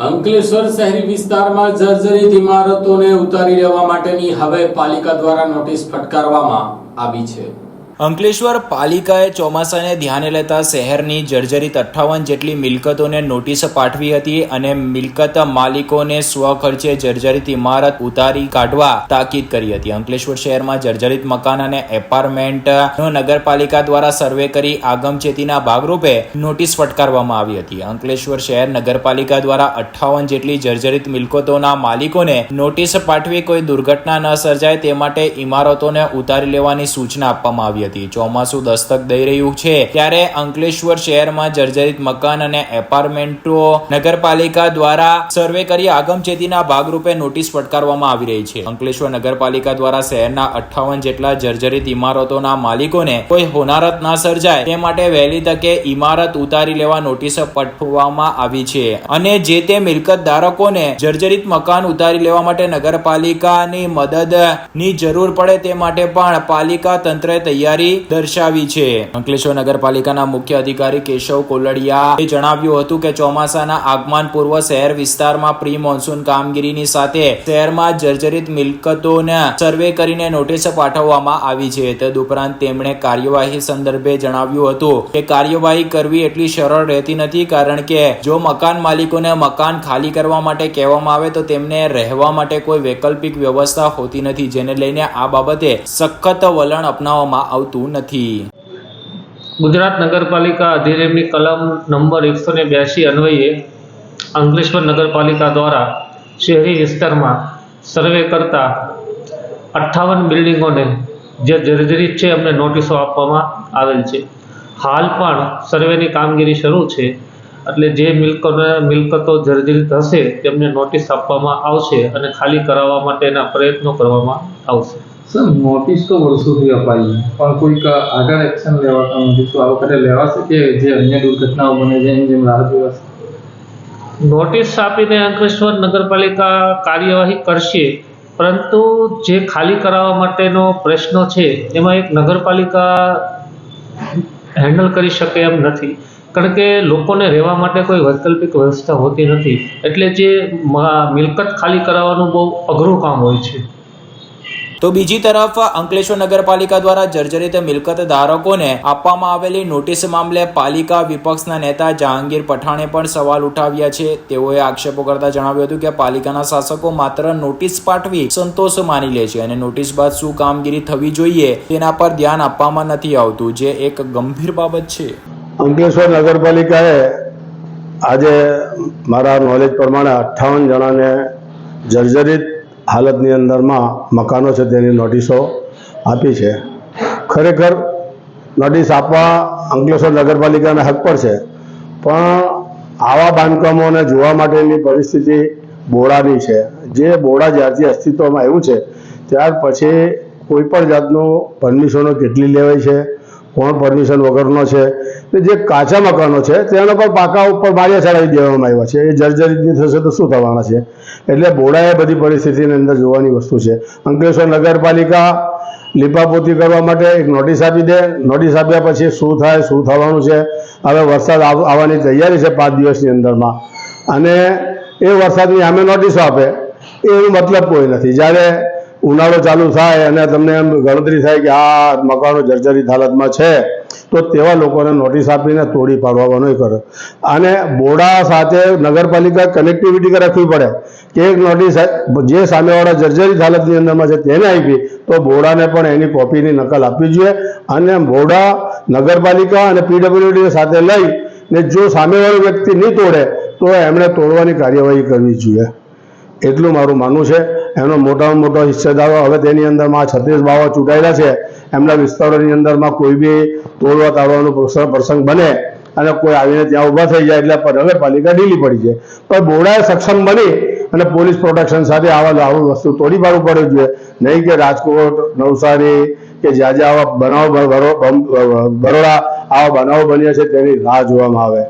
અંકલેશ્વર શહેરી વિસ્તારમાં જર્જરિત ઇમારતોને ઉતારી લેવા માટેની હવે પાલિકા દ્વારા નોટિસ ફટકારવામાં આવી છે. અંકલેશ્વર પાલિકાએ ચોમાસાને ધ્યાને લેતા શહેરની જર્જરિત અઠ્ઠાવન જેટલી મિલકતોને નોટિસ પાઠવી હતી અને મિલકત માલિકોને સ્વખર્ચે જર્જરિત ઇમારત ઉતારી કાઢવા તાકીદ કરી હતી. અંકલેશ્વર શહેરમાં જર્જરિત મકાન અને એપાર્ટમેન્ટ નગરપાલિકા દ્વારા સર્વે કરી આગમચેતીના ભાગરૂપે નોટિસ ફટકારવામાં આવી હતી. અંકલેશ્વર શહેર નગરપાલિકા દ્વારા અઠ્ઠાવન જેટલી જર્જરિત મિલકતોના માલિકોને નોટિસ પાઠવી કોઈ દુર્ઘટના ન સર્જાય તે માટે ઇમારતોને ઉતારી લેવાની સૂચના આપવામાં આવી હતી. ચોમાસું દસ્તક દઈ રહ્યું છે. ત્યારે અંકલેશ્વર શહેરમાં જર્જરિત મકાન અને એપાર્ટમેન્ટો નગરપાલિકા દ્વારા સર્વે કરી આગમચેતીના ભાગરૂપે નોટિસ ફટકારવામાં આવી રહી છે. અંકલેશ્વર નગરપાલિકા દ્વારા શહેરના અઠ્ઠાવન જેટલા જર્જરિત ઇમારતોના માલિકોને કોઈ હોનારત ના સર્જાય તે માટે વહેલી તકે ઇમારત ઉતારી લેવા નોટિસ પઠવવામાં આવી છે. અને જે તે મિલકત ધારકોને જર્જરિત મકાન ઉતારી લેવા માટે નગરપાલિકાની મદદની જરૂર પડે તે માટે પણ પાલિકા તંત્રએ તૈયારી દર્શાવી છે. અંકલેશ્વર નગરપાલિકાના મુખ્ય અધિકારી કેશવ કોલડિયાએ જણાવ્યું હતું કે ચોમાસાના આગમન પૂર્વ શહેર વિસ્તારમાં પ્રી મોન્સૂન કામગીરીની સાથે શહેરમાં જર્જરિત મિલકતોને સર્વે કરીને નોટિસ પાઠવવામાં આવી છે. તદુપરાંત તેમણે કાર્યવાહી સંદર્ભે જણાવ્યું હતું કે કાર્યવાહી કરવી એટલી સરળ રહેતી નથી કારણ કે જો મકાન માલિકોને મકાન ખાલી કરવા માટે કહેવામાં આવે તો તેમને રહેવા માટે કોઈ વૈકલ્પિક વ્યવસ્થા હોતી નથી, જેને લઈને આ બાબતે સખત વલણ અપનાવવામાં આવતું નથી. ગુજરાત નગરપાલિકા અધિનિયમની કલમ નંબર એકસો ને બ્યાસી અન્વયે અંકલેશ્વર નગરપાલિકા દ્વારા શહેરી વિસ્તારમાં સર્વે કરતા અઠ્ઠાવન બિલ્ડિંગોને જે જર્જરિત છે, એમને નોટિસો આપવામાં આવેલ છે. હાલ પણ સર્વેની કામગીરી શરૂ છે, એટલે જે મિલકતો મિલકતો જર્જરિત હશે તેમને નોટિસ આપવામાં આવશે અને ખાલી કરાવવા માટેના પ્રયત્નો કરવામાં આવશે. સર નોટિસ તો વર્ષોથી અપાઈ પણ કોઈક આગળ એક્શન લેવાતા નથી તો આ વખતે લેવાશે કે જે અન્ય દુર્ઘટનાઓ બને છે, એની જેમ રાહ જોવાશે? નોટિસ આપીને અંકલેશ્વર નગરપાલિકા કાર્યવાહી કરશે, પરંતુ જે ખાલી કરાવવા માટેનો પ્રશ્ન છે, એમાં એક નગરપાલિકા હેન્ડલ કરી શકે એમ નથી. કારણ કે લોકોને રહેવા માટે કોઈ વૈકલ્પિક વ્યવસ્થા હોતી નથી. એટલે જે મિલકત ખાલી કરાવવાનું બહુ અઘરું કામ હોય છે. તો બીજી તરફ અંકલેશ્વર નગરપાલિકા દ્વારા જર્જરિત મિલકત ધારકોને આપવામાં આવેલી નોટિસ મામલે પાલિકા વિપક્ષના નેતા જહાંગીર પઠાણે પણ સવાલ ઉઠાવ્યા છે. તેઓએ આક્ષેપો કરતા જણાવ્યું હતું કે પાલિકાના શાસકો માત્ર નોટિસ પાઠવી સંતોષ માની લે છે અને નોટિસ બાદ શું કામગીરી થવી જોઈએ તેના પર ધ્યાન આપવામાં નથી આવતું, જે એક ગંભીર બાબત છે. અંકલેશ્વર નગરપાલિકાએ આજે મારા નોલેજ પ્રમાણે અઠ્ઠાવન જણાને જર્જરિત હાલતની અંદરમાં મકાનો છે તેની નોટિસો આપી છે. ખરેખર નોટિસ આપવા અંકલેશ્વર નગરપાલિકાના હક પર છે. પણ આવા બાંધકામોને જોવા માટેની પરિસ્થિતિ બોડાની છે. જે બોડા જ્યારથી અસ્તિત્વમાં આવ્યું છે, ત્યાર પછી કોઈ પણ જાતનું પરમિશનો કેટલી લેવાય છે કોણ પરમિશન વગરનો છે જે કાચા મકાનો છે, તેના પર પાકા ઉપર માળિયા ચડાવી દેવામાં આવ્યા છે. એ જર્જરિત થશે તો શું થવાના છે? એટલે બોડાએ બધી પરિસ્થિતિની અંદર જોવાની વસ્તુ છે. અંકલેશ્વર નગરપાલિકા લીપાપોતી કરવા માટે એક નોટિસ આપી દે. નોટિસ આપ્યા પછી શું થાય, શું થવાનું છે? હવે વરસાદ આવ- આવવાની તૈયારી છે પાંચ દિવસની અંદરમાં. અને એ વરસાદની સામે નોટિસો આપે. એનો મતલબ કોઈ નથી. જ્યારે ઉનાળો ચાલુ થાય અને તમને એમ ગણતરી થાય કે આ મકાનો જર્જરિત હાલતમાં છે, તો તેવા લોકોને નોટિસ આપીને તોડી પાડવાનો કરે અને બોડા સાથે નગરપાલિકા કનેક્ટિવિટી રાખવી પડે. કે એક નોટિસ જે સામેવાળા જર્જરિત હાલતની અંદરમાં છે તેને આપી, તો બોડાને પણ એની કોપીની નકલ આપવી જોઈએ. અને બોડા નગરપાલિકા અને પીડબ્લ્યુડી સાથે લઈ ને જો સામેવાળો વ્યક્તિ નહીં તોડે, તો એમણે તોડવાની કાર્યવાહી કરવી જોઈએ. એટલું મારું માનવું છે. એનો મોટામાં મોટો હિસ્સેદારો હવે તેની અંદરમાં છત્રીસ બાવા ચૂંટાયેલા છે. એમના વિસ્તારોની અંદરમાં કોઈ બી તોડવા તાળવાનો પ્રસંગ બને અને કોઈ આવીને ત્યાં ઊભા થઈ જાય એટલે નગરપાલિકા ઢીલી પડી છે. પણ બોડાએ સક્ષમ બની અને પોલીસ પ્રોટેક્શન સાથે આવા આવું વસ્તુ તોડી પાડવું પડે જોઈએ નહીં કે રાજકોટ, નવસારી કે જ્યાં જ્યાં આવા બનાવો, બરો- બરોડા આવા બનાવો બન્યા છે તેની રાહ જોવામાં આવે.